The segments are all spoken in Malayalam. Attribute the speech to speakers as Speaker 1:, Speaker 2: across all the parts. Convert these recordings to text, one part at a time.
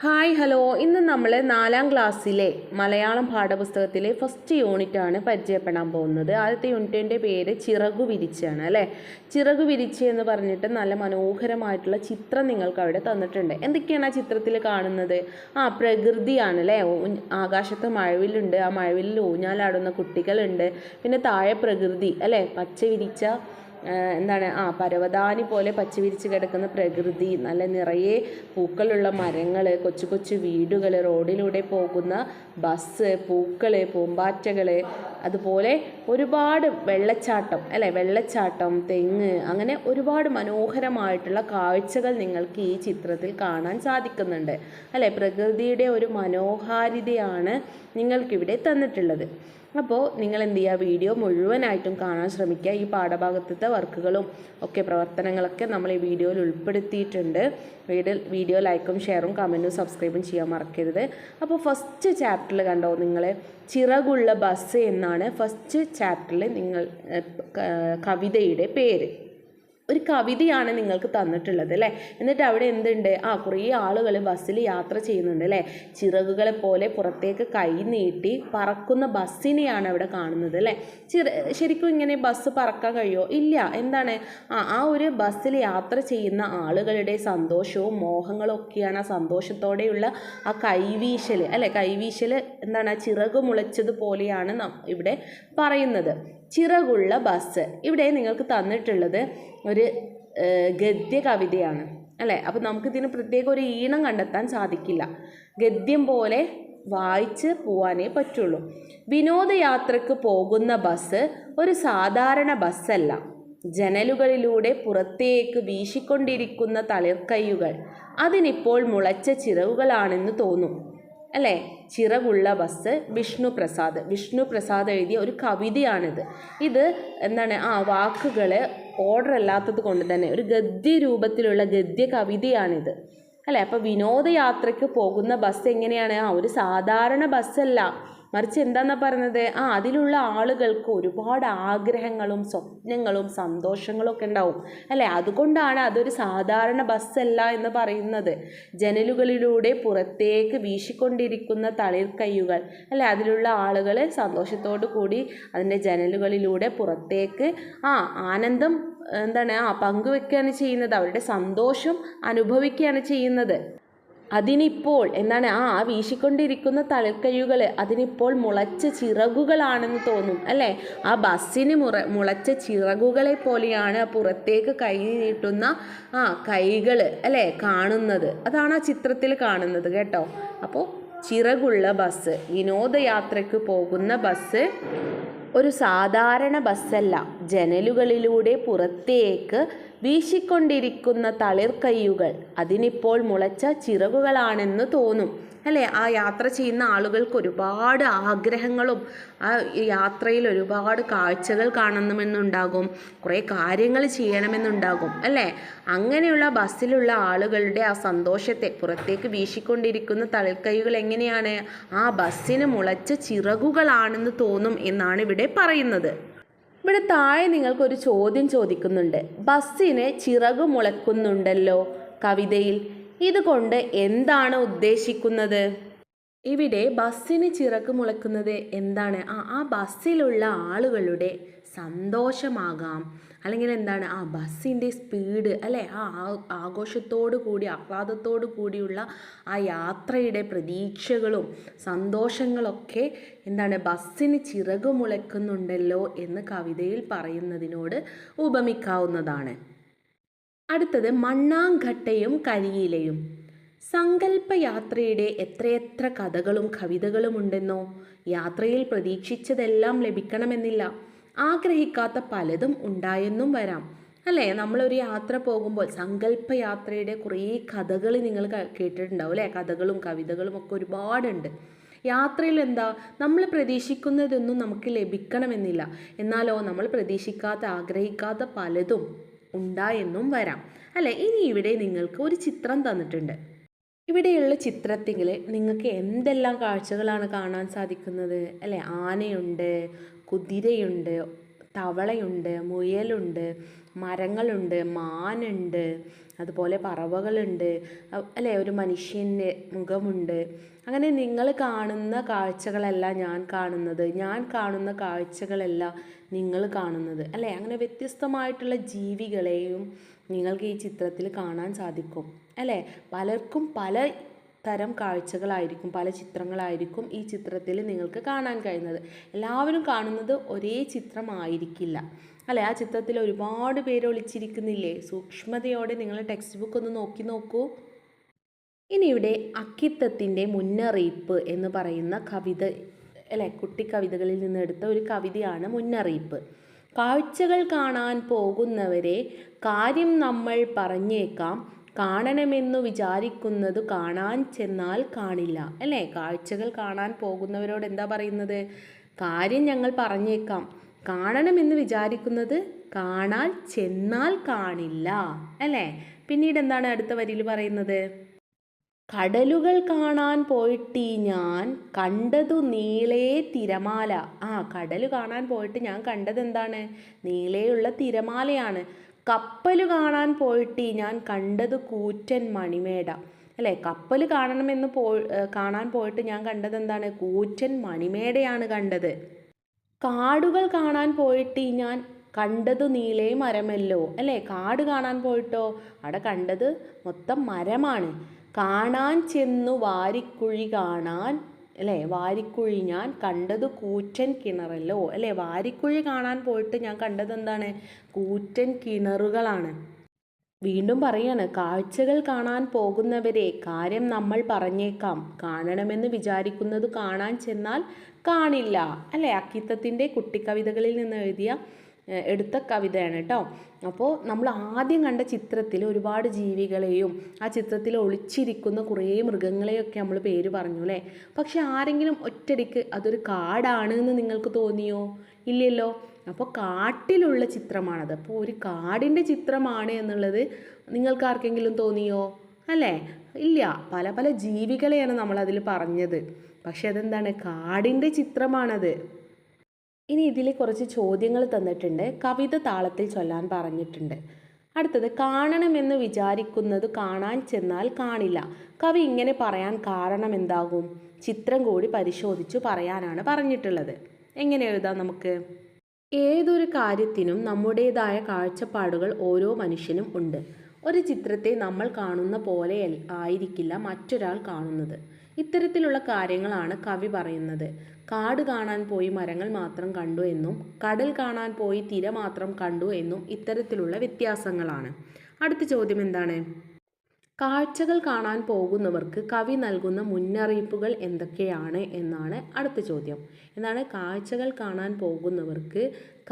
Speaker 1: ഹായ് ഹലോ ഇന്ന് നമ്മൾ നാലാം ക്ലാസ്സിലെ മലയാളം പാഠപുസ്തകത്തിലെ ഫസ്റ്റ് യൂണിറ്റ് ആണ് പരിചയപ്പെടാൻ പോകുന്നത് ആദ്യത്തെ യൂണിറ്റിൻ്റെ പേര് ചിറകു വിരിച്ചാണ് അല്ലേ ചിറകു വിരിച്ച് എന്ന് പറഞ്ഞിട്ട് നല്ല മനോഹരമായിട്ടുള്ള ചിത്രം നിങ്ങൾക്ക് അവിടെ തന്നിട്ടുണ്ട് എന്തൊക്കെയാണ് ആ ചിത്രത്തിൽ കാണുന്നത് ആ പ്രകൃതിയാണ് അല്ലേ ആകാശത്ത് മഴവിലുണ്ട് ആ മഴവില്ലിൽ ഊഞ്ഞാലാടുന്ന കുട്ടികളുണ്ട് പിന്നെ താഴെ പ്രകൃതി അല്ലേ പച്ച വിരിച്ച എന്താണ് ആ പരവതാനി പോലെ പച്ചവിരിച്ച് കിടക്കുന്ന പ്രകൃതി നല്ല നിറയെ പൂക്കളുള്ള മരങ്ങൾ കൊച്ചു കൊച്ചു വീടുകൾ റോഡിലൂടെ പോകുന്ന ബസ് പൂക്കൾ പൂമ്പാറ്റകൾ അതുപോലെ ഒരുപാട് വെള്ളച്ചാട്ടം അല്ലേ വെള്ളച്ചാട്ടം തെങ്ങ് അങ്ങനെ ഒരുപാട് മനോഹരമായിട്ടുള്ള കാഴ്ചകൾ നിങ്ങൾക്ക് ഈ ചിത്രത്തിൽ കാണാൻ സാധിക്കുന്നുണ്ട് അല്ലേ പ്രകൃതിയുടെ ഒരു മനോഹാരിതയാണ് നിങ്ങൾക്കിവിടെ തന്നിട്ടുള്ളത് അപ്പോൾ നിങ്ങൾ എന്ത് ചെയ്യുക വീഡിയോ മുഴുവനായിട്ടും കാണാൻ ശ്രമിക്കുക ഈ പാഠഭാഗത്തെ അങ്ങനത്തെ വർക്കുകളും ഒക്കെ പ്രവർത്തനങ്ങളൊക്കെ നമ്മൾ ഈ വീഡിയോയിൽ ഉൾപ്പെടുത്തിയിട്ടുണ്ട് വീഡിയോ വീഡിയോ ലൈക്കും ഷെയറും കമൻറ്റും സബ്സ്ക്രൈബും ചെയ്യാൻ മറക്കരുത് അപ്പോൾ ഫസ്റ്റ് ചാപ്റ്ററിൽ കണ്ടോ നിങ്ങൾ ചിറകുള്ള ബസ് എന്നാണ് ഫസ്റ്റ് ചാപ്റ്ററിൽ നിങ്ങൾ കവിതയുടെ പേര് ഒരു കവിതയാണ് നിങ്ങൾക്ക് തന്നിട്ടുള്ളത് അല്ലേ എന്നിട്ട് അവിടെ എന്തുണ്ട് ആ കുറേ ആളുകൾ ബസ്സിൽ യാത്ര ചെയ്യുന്നുണ്ട് അല്ലേ ചിറകുകളെ പോലെ പുറത്തേക്ക് കൈ നീട്ടി പറക്കുന്ന ബസ്സിനെയാണ് അവിടെ കാണുന്നത് അല്ലേ ചിറ ശരിക്കും ഇങ്ങനെ ബസ് പറക്കാൻ കഴിയുമോ ഇല്ല എന്താണ് ആ ആ ഒരു ബസ്സിൽ യാത്ര ചെയ്യുന്ന ആളുകളുടെ സന്തോഷവും മോഹങ്ങളും ഒക്കെയാണ് ആ സന്തോഷത്തോടെയുള്ള ആ കൈവീശൽ അല്ലേ കൈവീശൽ എന്താണ് ചിറക് മുളച്ചതുപോലെയാണ് ഇവിടെ പറയുന്നത് ചിറകുള്ള ബസ് ഇവിടെ നിങ്ങൾക്ക് തന്നിട്ടുള്ളത് ഒരു ഗദ്യ കവിതയാണ് അല്ലേ അപ്പോൾ നമുക്കിതിന് പ്രത്യേക ഒരു ഈണം കണ്ടെത്താൻ സാധിക്കില്ല ഗദ്യം പോലെ വായിച്ച് പോവാനേ പറ്റുള്ളൂ വിനോദയാത്രയ്ക്ക് പോകുന്ന ബസ് ഒരു സാധാരണ ബസ്സല്ല ജനലുകളിലൂടെ പുറത്തേക്ക് വീശിക്കൊണ്ടിരിക്കുന്ന തളിർക്കയ്യുകൾ അതിനിപ്പോൾ മുളച്ച ചിറവുകളാണെന്ന് തോന്നും അല്ലേ ചിറകുള്ള ബസ് വിഷ്ണു പ്രസാദ് വിഷ്ണു പ്രസാദ് എഴുതിയ ഒരു കവിതയാണിത് ഇത് എന്താണ് ആ വാക്കുകൾ ഓർഡർ അല്ലാത്തത് കൊണ്ട് തന്നെ ഒരു ഗദ്യ രൂപത്തിലുള്ള ഗദ്യ കവിതയാണിത് അല്ലേ അപ്പോൾ വിനോദയാത്രയ്ക്ക് പോകുന്ന ബസ് എങ്ങനെയാണ് ആ ഒരു സാധാരണ ബസ്സല്ല മറിച്ച് എന്താന്നാ പറയുന്നത് ആ അതിലുള്ള ആളുകൾക്ക് ഒരുപാട് ആഗ്രഹങ്ങളും സ്വപ്നങ്ങളും സന്തോഷങ്ങളും ഒക്കെ ഉണ്ടാവും അല്ലേ അതുകൊണ്ടാണ് അതൊരു സാധാരണ ബസ്സല്ല എന്ന് പറയുന്നത് ജനലുകളിലൂടെ പുറത്തേക്ക് വീശിക്കൊണ്ടിരിക്കുന്ന തളിർക്കയ്യുകൾ അല്ലെ അതിലുള്ള ആളുകൾ സന്തോഷത്തോടു കൂടി അതിൻ്റെ ജനലുകളിലൂടെ പുറത്തേക്ക് ആ ആനന്ദം എന്താണ് ആ പങ്കുവെക്കുകയാണ് ചെയ്യുന്നത് അവരുടെ സന്തോഷം അനുഭവിക്കുകയാണ് ചെയ്യുന്നത് അതിനിപ്പോൾ എന്താണ് ആ വീശിക്കൊണ്ടിരിക്കുന്ന തലക്കഴികൾ അതിനിപ്പോൾ മുളച്ച ചിറകുകളാണെന്ന് തോന്നും അല്ലേ ആ ബസ്സിന് മുറ മുളച്ച ചിറകുകളെ പോലെയാണ് പുറത്തേക്ക് കൈ നീട്ടുന്ന ആ കൈകൾ അല്ലേ കാണുന്നത് അതാണ് ആ ചിത്രത്തിൽ കാണുന്നത് കേട്ടോ അപ്പോൾ ചിറകുള്ള ബസ് വിനോദയാത്രയ്ക്ക് പോകുന്ന ബസ് ഒരു സാധാരണ ബസ്സല്ല ജനലുകളിലൂടെ പുറത്തേക്ക് വീശിക്കൊണ്ടിരിക്കുന്ന തളിർക്കയ്യുകൾ അതിനിപ്പോൾ മുളച്ച ചിറകുകളാണെന്ന് തോന്നും അല്ലേ ആ യാത്ര ചെയ്യുന്ന ആളുകൾക്ക് ഒരുപാട് ആഗ്രഹങ്ങളും ആ യാത്രയിൽ ഒരുപാട് കാഴ്ചകൾ കാണണമെന്നുണ്ടാകും കുറേ കാര്യങ്ങൾ ചെയ്യണമെന്നുണ്ടാകും അല്ലേ അങ്ങനെയുള്ള ബസ്സിലുള്ള ആളുകളുടെ ആ സന്തോഷത്തെ പുറത്തേക്ക് വീശിക്കൊണ്ടിരിക്കുന്ന തളിർക്കൈകൾ എങ്ങനെയാണ് ആ ബസ്സിന് മുളച്ച ചിറകുകളാണെന്ന് തോന്നും എന്നാണ് ഇവിടെ പറയുന്നത് ഇവിടെ താഴെ നിങ്ങൾക്കൊരു ചോദ്യം ചോദിക്കുന്നുണ്ട് ബസ്സിന് ചിറക് മുളക്കുന്നുണ്ടല്ലോ കവിതയിൽ ഇതുകൊണ്ട് എന്താണ് ഉദ്ദേശിക്കുന്നത് ഇവിടെ ബസ്സിന് ചിറക്ക് മുളക്കുന്നത് എന്താണ് ആ ആ ബസ്സിലുള്ള ആളുകളുടെ സന്തോഷമാകാം അല്ലെങ്കിൽ എന്താണ് ആ ബസ്സിൻ്റെ സ്പീഡ് അല്ലേ ആ ആഘോഷത്തോടു കൂടി ആഹ്ലാദത്തോടു കൂടിയുള്ള ആ യാത്രയുടെ പ്രതീക്ഷകളും സന്തോഷങ്ങളൊക്കെ എന്താണ് ബസ്സിന് ചിറക് മുളക്കുന്നുണ്ടല്ലോ എന്ന് കവിതയിൽ പറയുന്നതിനോട് ഉപമിക്കാവുന്നതാണ് അടുത്തത് മണ്ണാങ്കട്ടയും കരിയിലയും സങ്കല്പയാത്രയുടെ എത്രയെത്ര കഥകളും കവിതകളും ഉണ്ടെന്നോ യാത്രയിൽ പ്രതീക്ഷിച്ചതെല്ലാം ലഭിക്കണമെന്നില്ല ആഗ്രഹിക്കാത്ത പലതും ഉണ്ടായെന്നും വരാം അല്ലേ നമ്മളൊരു യാത്ര പോകുമ്പോൾ സങ്കല്പയാത്രയുടെ കുറേ കഥകൾ നിങ്ങൾ കേട്ടിട്ടുണ്ടാവും അല്ലേ കഥകളും കവിതകളും ഒക്കെ ഒരുപാടുണ്ട് യാത്രയിൽ എന്താ നമ്മൾ പ്രതീക്ഷിക്കുന്നതൊന്നും നമുക്ക് ലഭിക്കണമെന്നില്ല എന്നാലോ നമ്മൾ പ്രതീക്ഷിക്കാത്ത ആഗ്രഹിക്കാത്ത പലതും ഉണ്ടായെന്നും വരാം അല്ലെ ഇനി ഇവിടെ നിങ്ങൾക്ക് ഒരു ചിത്രം തന്നിട്ടുണ്ട് ഇവിടെയുള്ള ചിത്രത്തിൽ നിങ്ങൾക്ക് എന്തെല്ലാം കാഴ്ചകളാണ് കാണാൻ സാധിക്കുന്നത് അല്ലേ ആനയുണ്ട് കുതിരയുണ്ട് തവളയുണ്ട് മുയലുണ്ട് മരങ്ങളുണ്ട് മാനുണ്ട് അതുപോലെ പറവകളുണ്ട് അല്ലേ ഒരു മനുഷ്യൻ്റെ മുഖമുണ്ട് അങ്ങനെ നിങ്ങൾ കാണുന്ന കാഴ്ചകളല്ല ഞാൻ കാണുന്നത് ഞാൻ കാണുന്ന കാഴ്ചകളല്ല നിങ്ങൾ കാണുന്നത് അല്ലേ അങ്ങനെ വ്യത്യസ്തമായിട്ടുള്ള ജീവികളെയും നിങ്ങൾക്ക് ഈ ചിത്രത്തിൽ കാണാൻ സാധിക്കും അല്ലേ പലർക്കും പല തരം കാഴ്ചകളായിരിക്കും പല ചിത്രങ്ങളായിരിക്കും ഈ ചിത്രത്തിൽ നിങ്ങൾക്ക് കാണാൻ കഴിയുന്നത് എല്ലാവരും കാണുന്നത് ഒരേ ചിത്രമായിരിക്കില്ല അല്ലെ ആ ചിത്രത്തിൽ ഒരുപാട് പേര് ഒളിച്ചിരിക്കുന്നില്ലേ സൂക്ഷ്മതയോടെ നിങ്ങൾ ടെക്സ്റ്റ് ബുക്ക് ഒന്ന് നോക്കി നോക്കൂ ഇനി ഇവിടെ അക്കിത്തത്തിൻ്റെ മുന്നറിയിപ്പ് എന്ന് പറയുന്ന കവിത അല്ലേ കുട്ടിക്കവിതകളിൽ നിന്ന് എടുത്ത ഒരു കവിതയാണ് മുന്നറിയിപ്പ് കാഴ്ചകൾ കാണാൻ പോകുന്നവരെ കാര്യം നമ്മൾ പറഞ്ഞേക്കാം കാണണമെന്നു വിചാരിക്കുന്നത് കാണാൻ ചെന്നാൽ കാണില്ല അല്ലേ കാഴ്ചകൾ കാണാൻ പോകുന്നവരോട് എന്താ പറയുന്നത് കാര്യം ഞങ്ങൾ പറഞ്ഞേക്കാം കാണണമെന്ന് വിചാരിക്കുന്നത് കാണാൽ ചെന്നാൽ കാണില്ല അല്ലേ പിന്നീട് എന്താണ് അടുത്ത വരിയിൽ പറയുന്നത് കടലുകൾ കാണാൻ പോയിട്ട് ഞാൻ കണ്ടതു നീളേ തിരമാല ആ കടൽ കാണാൻ പോയിട്ട് ഞാൻ കണ്ടത് എന്താണ് നീളേയുള്ള തിരമാലയാണ് കപ്പൽ കാണാൻ പോയിട്ട് ഞാൻ കണ്ടത് കൂറ്റൻ മണിമേട അല്ലേ കപ്പൽ കാണണമെന്ന് പോ കാണാൻ പോയിട്ട് ഞാൻ കണ്ടത് എന്താണ് കൂറ്റൻ മണിമേടയാണ് കണ്ടത് കാടുകൾ കാണാൻ പോയിട്ട് ഞാൻ കണ്ടത് നീലേ മരമല്ലോ അല്ലേ കാട് കാണാൻ പോയിട്ടോ അവിടെ കണ്ടത് മൊത്തം മരമാണ് കാണാൻ ചെന്നു വാരിക്കുഴി കാണാൻ അല്ലേ വാരിക്കുഴി ഞാൻ കണ്ടത് കൂറ്റൻ കിണറല്ലോ അല്ലേ വാരിക്കുഴി കാണാൻ പോയിട്ട് ഞാൻ കണ്ടത് എന്താണ് കൂറ്റൻ കിണറുകളാണ് വീണ്ടും പറയാണ് കാഴ്ചകൾ കാണാൻ പോകുന്നവരെ കാര്യം നമ്മൾ പറഞ്ഞേക്കാം കാണണമെന്ന് വിചാരിക്കുന്നത് കാണാൻ ചെന്നാൽ കാണില്ല അല്ലേ അക്കിത്തത്തിൻ്റെ കുട്ടിക്കവിതകളിൽ നിന്ന് എഴുതിയ എടുത്ത കവിതയാണ് കേട്ടോ അപ്പോൾ നമ്മൾ ആദ്യം കണ്ട ചിത്രത്തിൽ ഒരുപാട് ജീവികളെയും ആ ചിത്രത്തിൽ ഒളിച്ചിരിക്കുന്ന കുറേ മൃഗങ്ങളെയൊക്കെ നമ്മൾ പേര് പറഞ്ഞു അല്ലേ പക്ഷെ ആരെങ്കിലും ഒറ്റടിക്ക് അതൊരു കാടാണ് എന്ന് നിങ്ങൾക്ക് തോന്നിയോ ഇല്ലല്ലോ അപ്പോൾ കാട്ടിലുള്ള ചിത്രമാണത് അപ്പോൾ ഒരു കാടിൻ്റെ ചിത്രമാണ് എന്നുള്ളത് നിങ്ങൾക്ക് ആർക്കെങ്കിലും തോന്നിയോ അല്ലേ ഇല്ല പല പല ജീവികളെയാണ് അതിൽ പറഞ്ഞത് പക്ഷേ അതെന്താണ് കാടിൻ്റെ ചിത്രമാണത് ഇനി ഇതിൽ കുറച്ച് ചോദ്യങ്ങൾ തന്നിട്ടുണ്ട് കവിത താളത്തിൽ ചൊല്ലാൻ പറഞ്ഞിട്ടുണ്ട് അടുത്തത് കാണണമെന്ന് വിചാരിക്കുന്നത് കാണാൻ ചെന്നാൽ കാണില്ല കവി ഇങ്ങനെ പറയാൻ കാരണം എന്താകും ചിത്രം കൂടി പരിശോധിച്ചു പറയാനാണ് പറഞ്ഞിട്ടുള്ളത് എങ്ങനെ എഴുതാം നമുക്ക് ഏതൊരു കാര്യത്തിനും നമ്മുടേതായ കാഴ്ചപ്പാടുകൾ ഓരോ മനുഷ്യനും ഉണ്ട് ഒരു ചിത്രത്തെ നമ്മൾ കാണുന്ന പോലെ ആയിരിക്കില്ല മറ്റൊരാൾ കാണുന്നത് ഇത്തരത്തിലുള്ള കാര്യങ്ങളാണ് കവി പറയുന്നത് കാട് കാണാൻ പോയി മരങ്ങൾ മാത്രം കണ്ടു എന്നും കടൽ കാണാൻ പോയി തിര മാത്രം കണ്ടു എന്നും ഇത്തരത്തിലുള്ള വ്യത്യാസങ്ങളാണ് അടുത്ത ചോദ്യം എന്താണ് കാഴ്ചകൾ കാണാൻ പോകുന്നവർക്ക് കവി നൽകുന്ന മുന്നറിയിപ്പുകൾ എന്തൊക്കെയാണ് എന്നാണ് അടുത്ത ചോദ്യം എന്താണ് കാഴ്ചകൾ കാണാൻ പോകുന്നവർക്ക്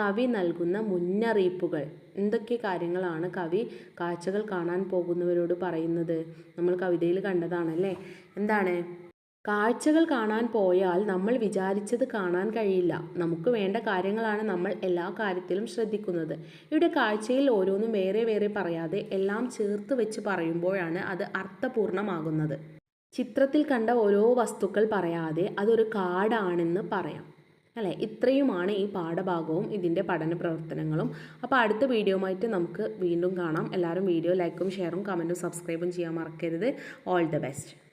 Speaker 1: കവി നൽകുന്ന മുന്നറിയിപ്പുകൾ എന്തൊക്കെ കാര്യങ്ങളാണ് കവി കാഴ്ചകൾ കാണാൻ പോകുന്നവരോട് പറയുന്നത് നമ്മൾ കവിതയിൽ കണ്ടതാണല്ലേ എന്താണ് കാഴ്ചകൾ കാണാൻ പോയാൽ നമ്മൾ വിചാരിച്ചത് കാണാൻ കഴിയില്ല നമുക്ക് വേണ്ട കാര്യങ്ങളാണ് നമ്മൾ എല്ലാ കാര്യത്തിലും ശ്രദ്ധിക്കുന്നത് ഇവിടെ കാഴ്ചയിൽ ഓരോന്നും വേറെ വേറെ പറയാതെ എല്ലാം ചേർത്ത് വെച്ച് പറയുമ്പോഴാണ് അത് അർത്ഥപൂർണമാകുന്നത് ചിത്രത്തിൽ കണ്ട ഓരോ വസ്തുക്കൾ പറയാതെ അതൊരു കാടാണെന്ന് പറയാം അല്ലേ ഇത്രയുമാണ് ഈ പാഠഭാഗവും ഇതിൻ്റെ പഠന പ്രവർത്തനങ്ങളും അപ്പോൾ അടുത്ത വീഡിയോയുമായിട്ട് നമുക്ക് വീണ്ടും കാണാം എല്ലാവരും വീഡിയോ ലൈക്കും ഷെയറും കമൻറ്റും സബ്സ്ക്രൈബും ചെയ്യാൻ മറക്കരുത് ഓൾ ദ ബെസ്റ്റ്